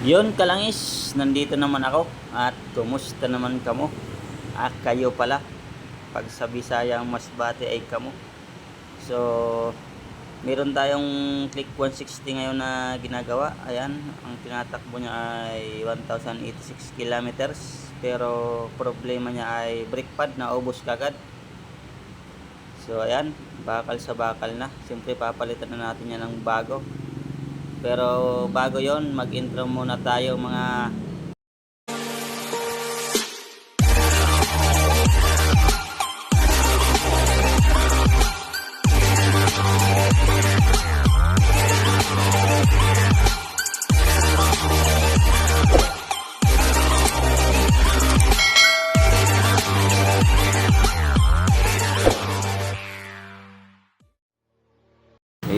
Yun kalangis, nandito naman ako at kumusta naman kamo? Ah, kayo pala. Pag sa Bisaya mas bati ay kamo. So, meron tayong click 160 ngayon na ginagawa. Ayan, ang tinatakbo niya ay 1,086 kilometers. Pero problema niya ay brake pad na ubos kagad. So ayan, bakal sa bakal na. Siyempre papalitan na natin yan ng bago. Pero bago yon mag-intro muna tayo mga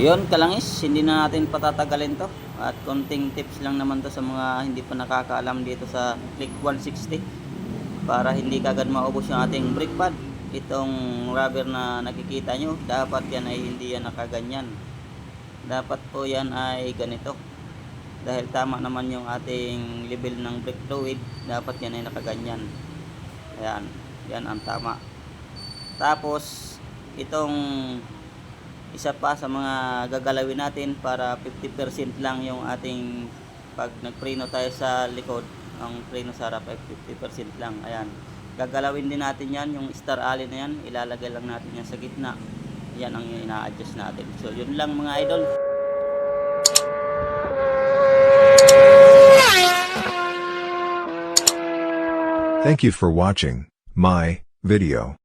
Yun, kalangis, hindi na natin patatagalin to. At konting tips lang naman to sa mga hindi pa nakakaalam dito sa Click 160 para hindi kagad maubos yung ating brake pad. Itong rubber na nakikita nyo, dapat yan ay hindi yan nakaganyan. Dapat po yan ay ganito. Dahil tama naman yung ating level ng brake fluid, dapat yan ay nakaganyan. Ayan, yan ang tama. Tapos, itong isa pa sa mga gagalawin natin para 50% lang yung ating pag nagpreno tayo sa likod ang preno sa harap ay 50% lang. Ayan. Gagalawin din natin yan yung star alley na yan ilalagay lang natin yan sa gitna. Yan ang ina-adjust natin. So yun lang mga idol. Thank you for watching my video.